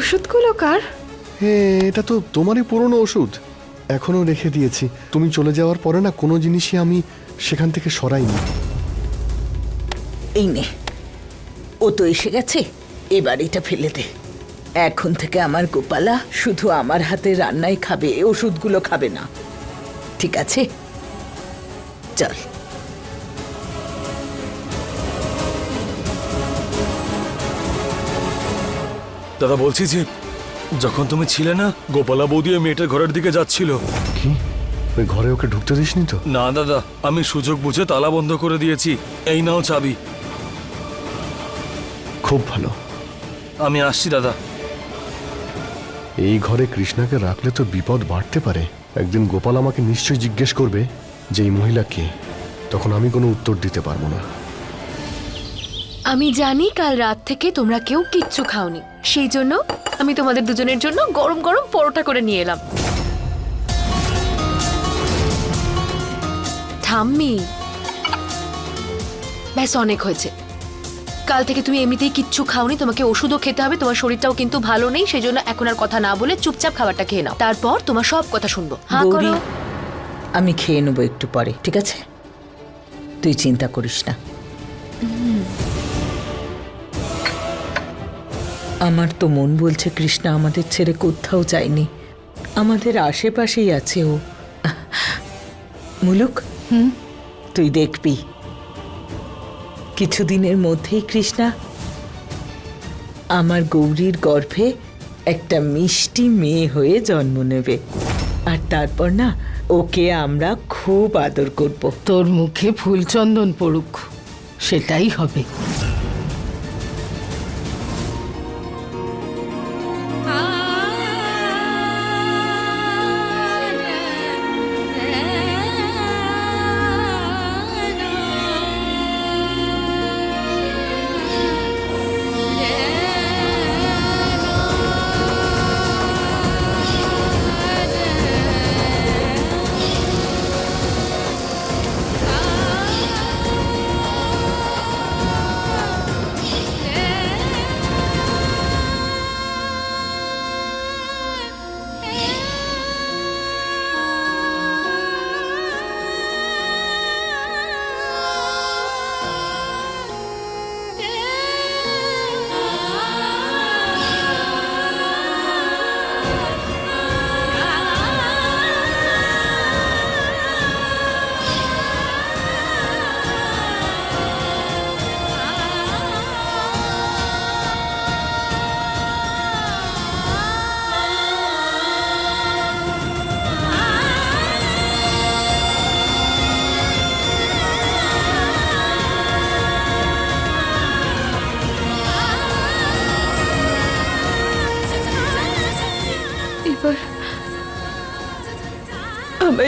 ওষুধগুলো কার? হ্যাঁ এটা তো তোমারই পুরনো ওষুধ। এখনও রেখে দিয়েছি। তুমি চলে যাওয়ার পরে না কোনো জিনিসই আমি সেখান থেকে সরাইনি। এই নে। ও তো এসে গেছে। এবার এটা ফেলে দে। এখন থেকে আমার গোপালা শুধু আমার হাতে রান্নাই খাবে ওষুধগুলো খাবে না। ঠিক আছে? চল। দাদা বলছি যে যখন তুমি ছিলে না গোপালা বৌদি ওই মেয়েটার ঘরের দিকে যাচ্ছিল। কি? ওই ঘরে ওকে ঢুকতে দিসনি তো? না দাদা আমি সুযোগ বুঝে তালা বন্ধ করে দিয়েছি। এই নাও চাবি। খুব ভালো। আমি আসছি দাদা। এই ঘরে কৃষ্ণাকে রাখলে তো বিপদ বাড়তে পারে। একদিন গোপাল আমাকে নিশ্চয়ই জিজ্ঞেস করবে যে এই মহিলা কে? তখন আমি কোনো উত্তর দিতে পারব না। আমি জানি কাল রাত থেকে তোমরা কেউ কিচ্ছু খাওনি। সেই জন্য আমি তোমাদের দুজনের জন্য গরম গরম পরোটা করে নিয়ে এলাম। ঠাম্মি। ব্যাস অনেক হয়েছে। কাল থেকে তুমি এমনিতেই কিচ্ছু খাওনি তোমাকে ওষুধও খেতে হবে তোমার শরীরটাও কিন্তু ভালো নেই সেই জন্য এখন আর কথা না বলে চুপচাপ খাবারটা খেয়ে নাও। তারপর তোমার সব কথা শুনব। হ্যাঁ গৌরী করো। আমি খেয়ে নেব একটু পরে ঠিক আছে? তুই চিন্তা করিস না। আমার তো মন বলছে কৃষ্ণা আমাদের ছেড়ে কোথাও যায়নি। আমাদের আশেপাশেই আছে ও। মুলুক হুম? তুই দেখবি। কিছুদিনের মধ্যেই কৃষ্ণা আমার গৌরীর গর্ভে একটা মিষ্টি মেয়ে হয়ে জন্ম নেবে। আর তারপর না ওকে আমরা খুব আদর করব। তোর মুখে ফুলচন্দন পড়ুক সেটাই হবে।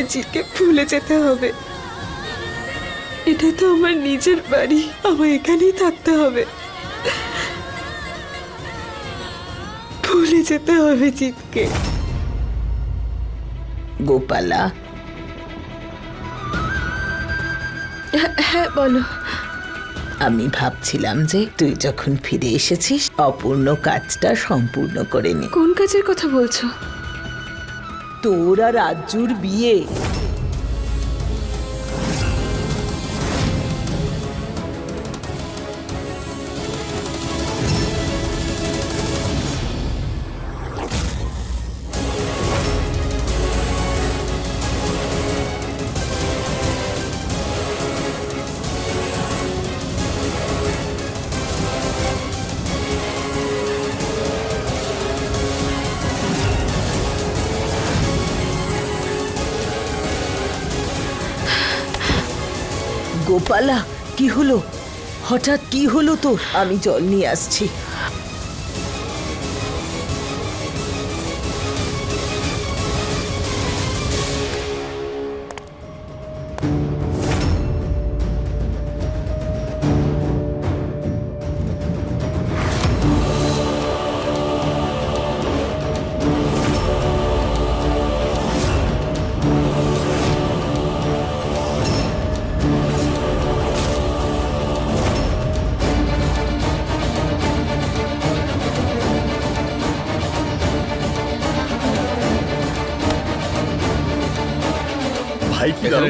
জিকে ভুলে যেতে হবে। এটা তো আমার নিজের বাড়ি আমার এখানেই থাকতে হবে। ভুলে যেতে হবে জিতকে। গোপালা। হ্যাঁ বলো। আমি ভাবছিলাম যে তুই যখন ফিরে এসেছিস অপূর্ণ কাজটা সম্পূর্ণ করে নি। কোন কাজের কথা বলছো? তোর আর আজ্জুর বিয়ে। হঠাৎ কি হলো তোর? আমি জল নিয়ে আসছি।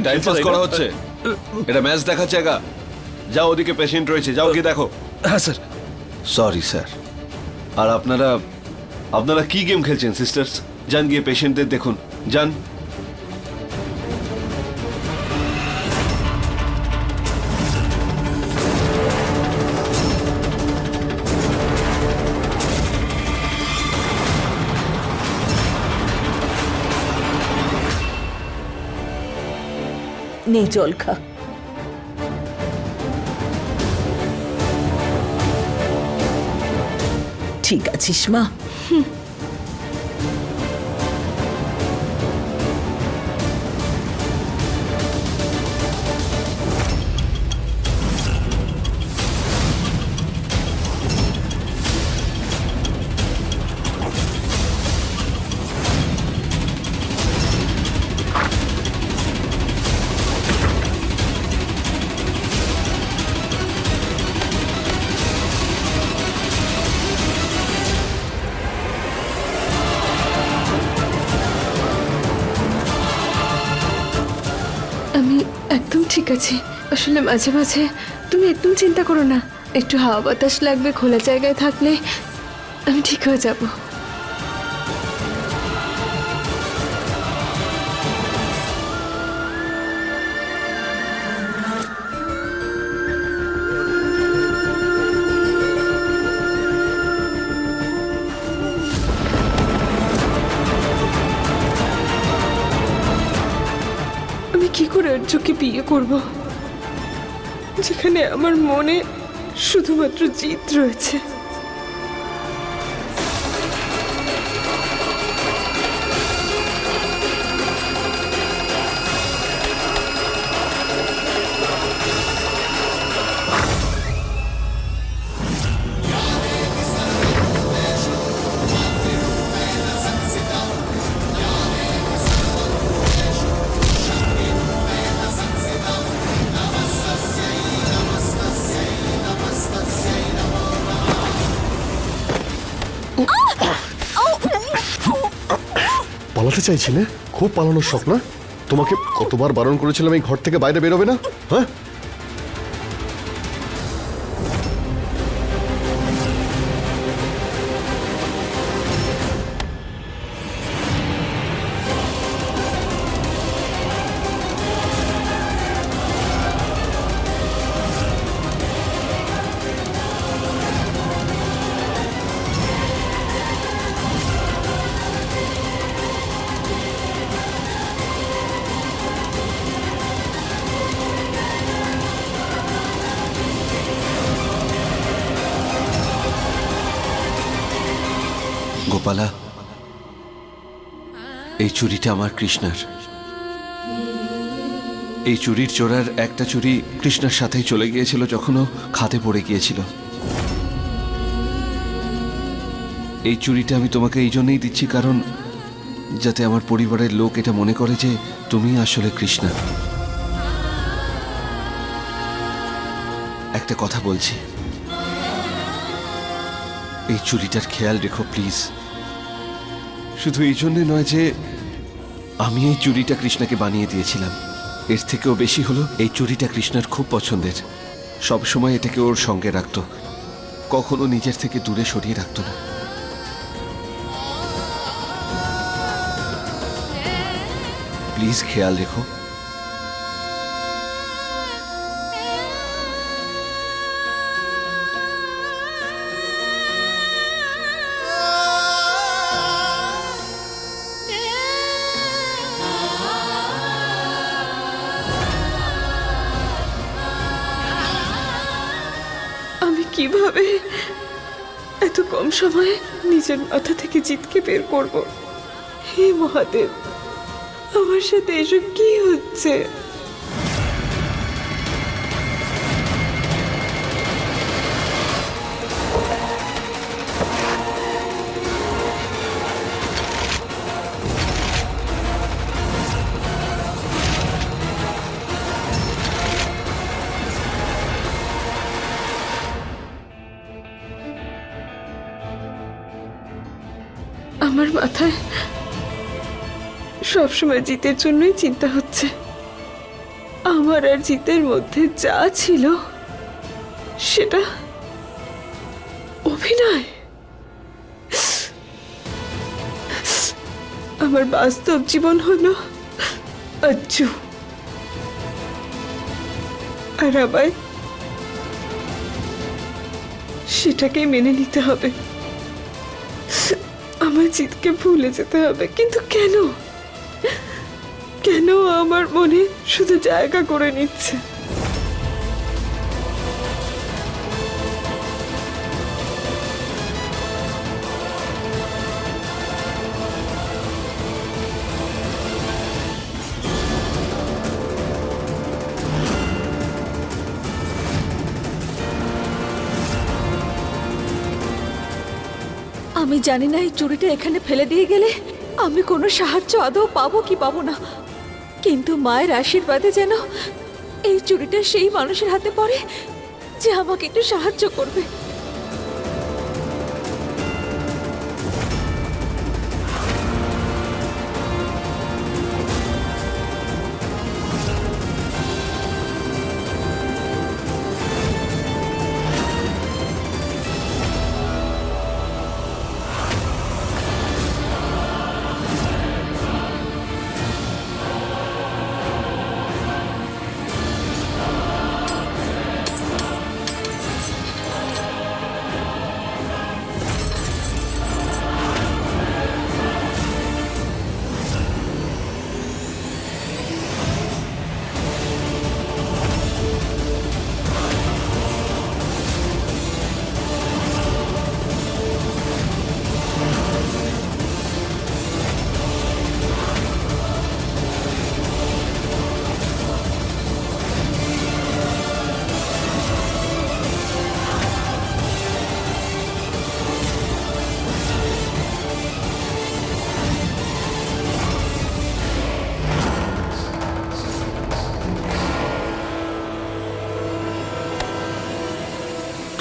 টাইম পাস করা হচ্ছে। এটা ম্যাচ দেখাচ্ছে একা। যাও ওদিকে পেশেন্ট রয়েছে। যাও গিয়ে দেখো। হ্যাঁ স্যার। Sorry sir. আর আপনারা আপনারা কি গেম খেলছেন সিস্টার্স যান গিয়ে পেশেন্টদের দেখুন। যান। নে জল খা ঠিক আছিস মা? আছি আসলে মাঝে মাঝে তুমি একদম চিন্তা করো না। একটু হাওয়া বাতাস লাগবে, খোলা জায়গায় থাকলে আমি ঠিক হয়ে যাব। বিয়ে করব। যেখানে আমার মনে শুধুমাত্র জিত রয়েছে। পালাতে চাইছিলে? খুব পালানোর স্বপ্ন তোমাকে কতবার বারণ করেছিলাম এই ঘর থেকে বাইরে বেরোবে না? হ্যাঁ? এই চুরিটা আমার কৃষ্ণার। এই চুরির চোরার একটা চুরি কৃষ্ণার সাথেই চলে গিয়েছিল যখন ও খাতে পড়ে গিয়েছিল। এই চুরিটা আমি তোমাকে এই জন্যই দিচ্ছি কারণ যাতে আমার পরিবারের লোক এটা মনে করে যে তুমি আসলে কৃষ্ণা। একটা কথা বলছি। এই চুরিটার খেয়াল রেখো, প্লিজ। শুধু এই জন্যে নয় যে আমি এই চুরিটা কৃষ্ণাকে বানিয়ে দিয়েছিলাম। এর থেকেও বেশি হলো এই চুরিটা কৃষ্ণার খুব পছন্দের। সব সময় এটাকে ওর সঙ্গে রাখত। কখনো নিজের থেকে দূরে সরিয়ে রাখত না। প্লিজ খেয়াল রেখো কীভাবে এত কম সময়ে নিজের মাথা থেকে জিতকে বের করব? হে মহাদেব, আমার সাথে এসব কি হচ্ছে? সবসময় জিতের জন্যই চিন্তা হচ্ছে। আমার আর জিতের মধ্যে যা ছিল, সেটা অভিনয়। আমার বাস্তব জীবন হলো আচ্ছু আর আমায় সেটাকেই মেনে নিতে হবে। আমার জিতকে ভুলে যেতে হবে, কিন্তু কেন? কেন আমার মনে শুধু জায়গা করে নিচ্ছে? আমি জানি না এই চুরিটা এখানে ফেলে দিয়ে গেলে আমি কোনো সাহায্য আদৌ পাবো কি পাবো না। কিন্তু মায়ের আশীর্বাদে যেন এই চুরিটা সেই মানুষের হাতে পড়ে যে আমাকে একটু সাহায্য করবে।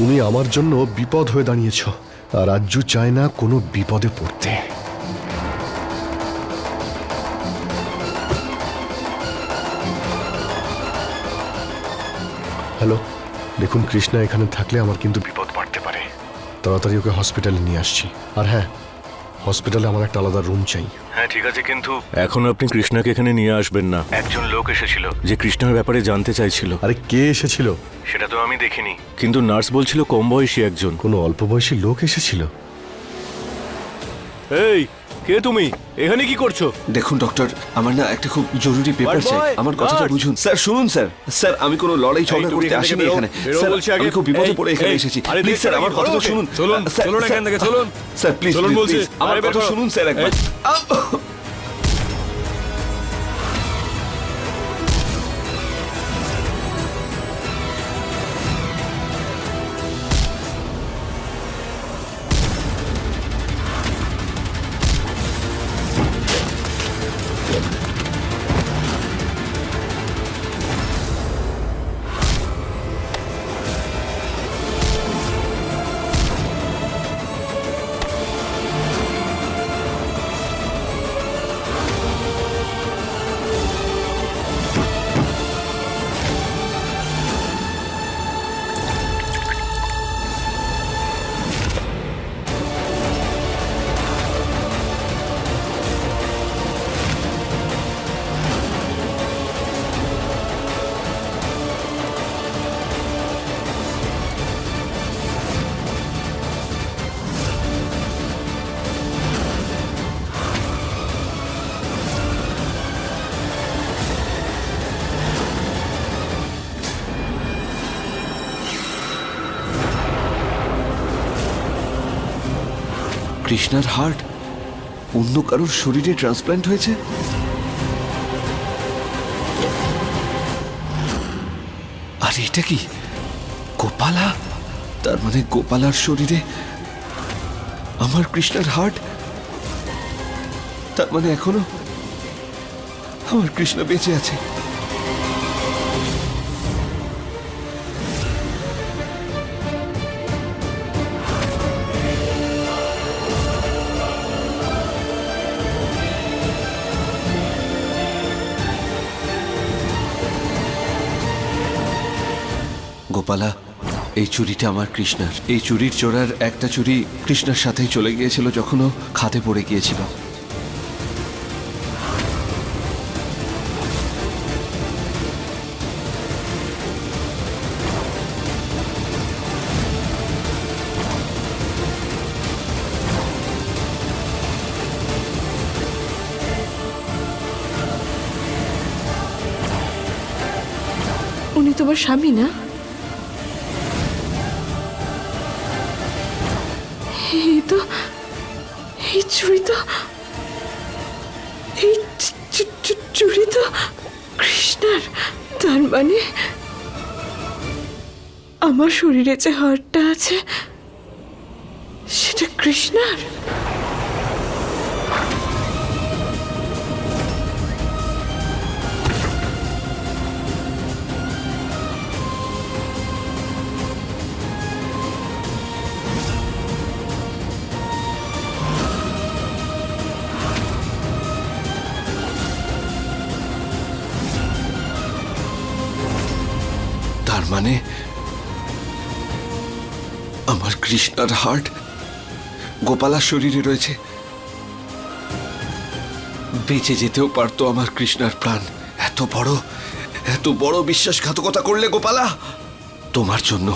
তুমি আমার জন্য বিপদ হয়ে দাঁড়িয়েছ, আর রাজ্যু চায় না কোনো বিপদে পড়তে। হ্যালো, দেখুন কৃষ্ণা, এখানে থাকলে আমার কিন্তু বিপদ বাড়তে পারে। তাড়াতাড়ি ওকে হসপিটালে নিয়ে আসছি। আর হ্যাঁ হসপিটালে আমার একটা আলাদা রুম চাই। হ্যাঁ ঠিক আছে কিন্তু এখন আপনি কৃষ্ণাকে এখানে নিয়ে আসবেন না। একজন লোক এসেছিল। যে কৃষ্ণার ব্যাপারে জানতে চাইছিল। আরে কে এসেছিল? সেটা তো আমি দেখিনি। কিন্তু নার্স বলছিল কম বয়সী একজন। কোনো অল্প বয়সী লোক এসেছিল? এই কে তুমি? এখানে কি করছ? দেখুন ডক্টর আমার না একটা খুব জরুরি পেপার চাই। আমার কথাটা! বুঝুন। স্যার শুনুন স্যার স্যার আমি কোনো লড়াই ঝগড়া করতে আসিনি এখানে। স্যার বলছি আগে। আমি খুব বিপদে পড়ে এখানে এসেছি। আরে প্লিজ স্যার আমার কথাটা শুনুন। চলুন, চলুন স্যার, এখান থেকে, চলুন। স্যার প্লিজ চলুন বলছি। আমার কথা শুনুন স্যার একবার। কৃষ্ণার হার্ট? অন্য কারোর শরীরে ট্রান্সপ্ল্যান্ট হয়েছে? আর এটা কি গোপালা? তার মানে গোপালার শরীরে আমার কৃষ্ণার হার্ট? তার মানে এখনও আমার কৃষ্ণ বেঁচে আছে। এই চুরিটা আমার কৃষ্ণার। এই চুরির চোরার একটা চুরি কৃষ্ণার সাথেই চলে গিয়েছিল যখন ও খাতে পড়ে গিয়েছিল। উনি তোমার স্বামী না? এই চুড়ি তো এই চু- চু- চু- চুড়ি তো কৃষ্ণার তার মানে? আমার শরীরে যে হারটা আছে, সেটা কৃষ্ণার? মানে আমার কৃষ্ণার হার্ট গোপালার শরীরে রয়েছে। বেঁচে যেতেও পারতো আমার কৃষ্ণার প্রাণ। এত বড় এত বড় বিশ্বাসঘাতকতা করলে গোপালা? তোমার জন্য।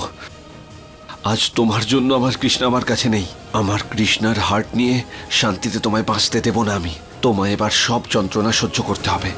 আজ তোমার জন্য আমার কৃষ্ণ আমার কাছে নেই। আমার কৃষ্ণার হার্ট নিয়ে শান্তিতে তোমায় বাঁচতে দেব না আমি। তোমায় এবার সব যন্ত্রণা সহ্য করতে হবে।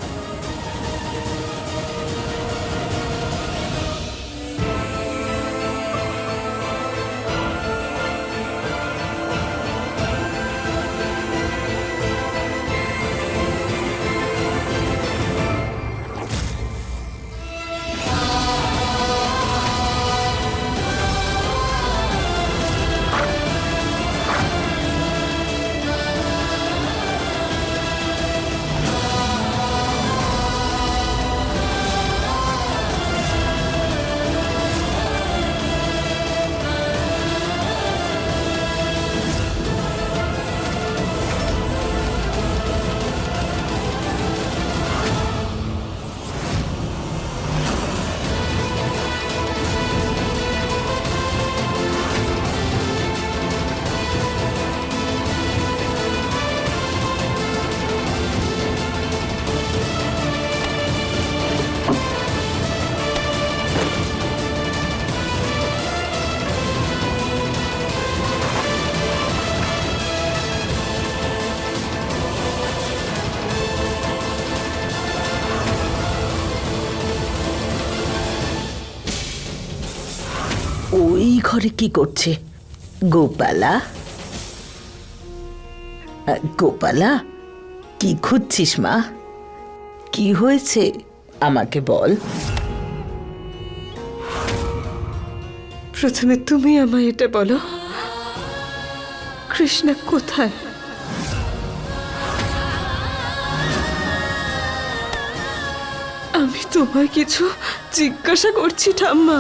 ঘরে কি করছে? গোপালা? গোপালা, কি খুঁজছিস মা? কি হয়েছে? আমাকে বল। প্রথমে তুমি আমায় এটা বলো। কৃষ্ণা কোথায়? আমি তোমায় কিছু জিজ্ঞাসা করছি, ঠাম্মা।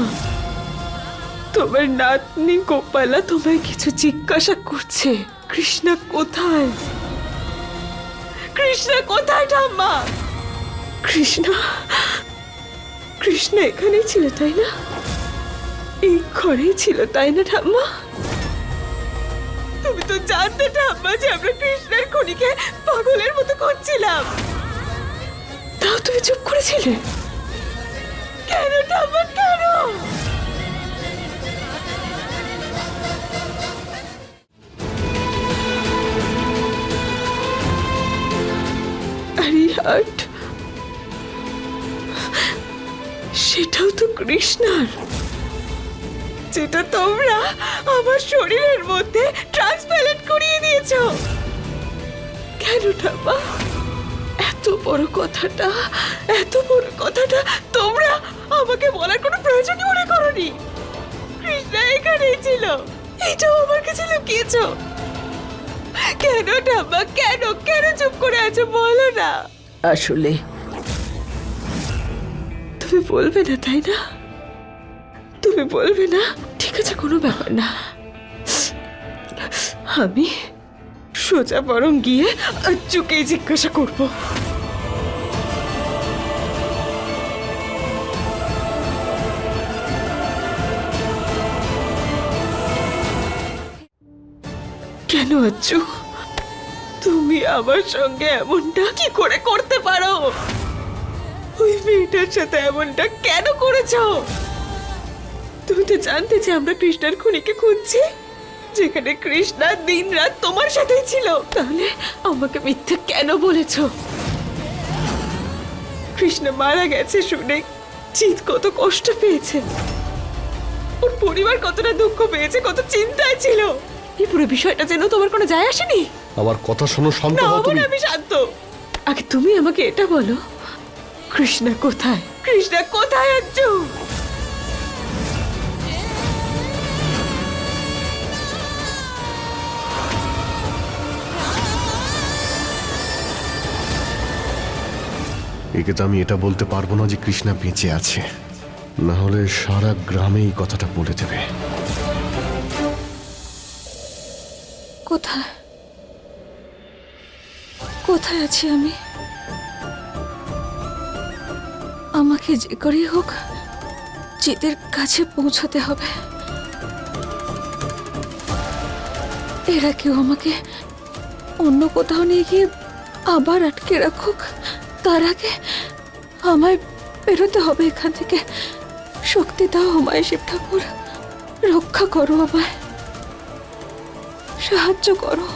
তোমার নাতনি গোপালা তোমায় কিছু জিজ্ঞাসা করছে। কৃষ্ণা কোথায়? কৃষ্ণা কোথায় ঠাম্মা? কৃষ্ণা কৃষ্ণা এখানেই ছিল, তাই না? এই ঘরেই ছিল, তাই না ঠাম্মা? তুমি তো জানতে ঠাম্মা যে আমরা কৃষ্ণের খনিকে পাগলের মতো করছিলাম তাও তুমি চুপ করেছিলে? কেন ঠাম্মা হার্ট সেটাও তো কৃষ্ণার। যেটা তোমরা আমার শরীরের মধ্যে ট্রান্সপ্যারেন্ট করিয়ে দিয়েছ। কেন ঠাম্মা? এত বড় কথাটা, এত বড় কথাটা তোমরা আমাকে বলার কোনো প্রয়োজনই মনে করনি। কৃষ্ণা এখানেই ছিল। এটাও আমার কাছে লুকিয়েছো। কেন ঠাম্মা? কেন? কেন চুপ করে আছো? বলো না। আসলে। তুমি বলবে না, তাই না? তুমি বলবে না? ঠিক আছে, কোনো ব্যাপার না। আমি সোজা বরং গিয়ে আচ্ছুকেই জিজ্ঞাসা করব। কেন আচ্ছু তুমি আমার সঙ্গে এমনটা কি করে করতে পারো? ওই মেয়েটার সাথে এমনটা কেন করেছ? তুমি তো জানতে যে আমরা কৃষ্ণার খুনিকে খুঁজছি, যেখানে কৃষ্ণা দিন রাত তোমার সাথেই ছিল। তাহলে আমাকে মিথ্যে কেন বলেছ? কৃষ্ণ মারা গেছে শুনে চিত কত কষ্ট পেয়েছে। ওর পরিবার কতটা দুঃখ পেয়েছে কত চিন্তায় ছিল। এই পুরো বিষয়টা যেন তোমার কোনো যায় আসেনি? আমার কথা শোনো শান্ত হও তুমি। আমি শান্ত। আগে তুমি আমাকে এটা বলো কৃষ্ণা কোথায়? কৃষ্ণা কোথায় আজ্জু? একে তো আমি এটা বলতে পারব না যে কৃষ্ণা বেঁচে আছে। না হলে সারা গ্রামে এই কথাটা বলে দেবে। কোথায়? কোথায় আছি আমি? আমাকে যে করেই হোক জিতের কাছে পৌঁছতে হবে। এরা কেউ আমাকে অন্য কোথাও নিয়ে গিয়ে আবার আটকে রাখুক। তার আগে আমায় বেরোতে হবে এখান থেকে। শক্তি দাও আমায় শিব ঠাকুর রক্ষা করো আমায়। সাহায্য করো।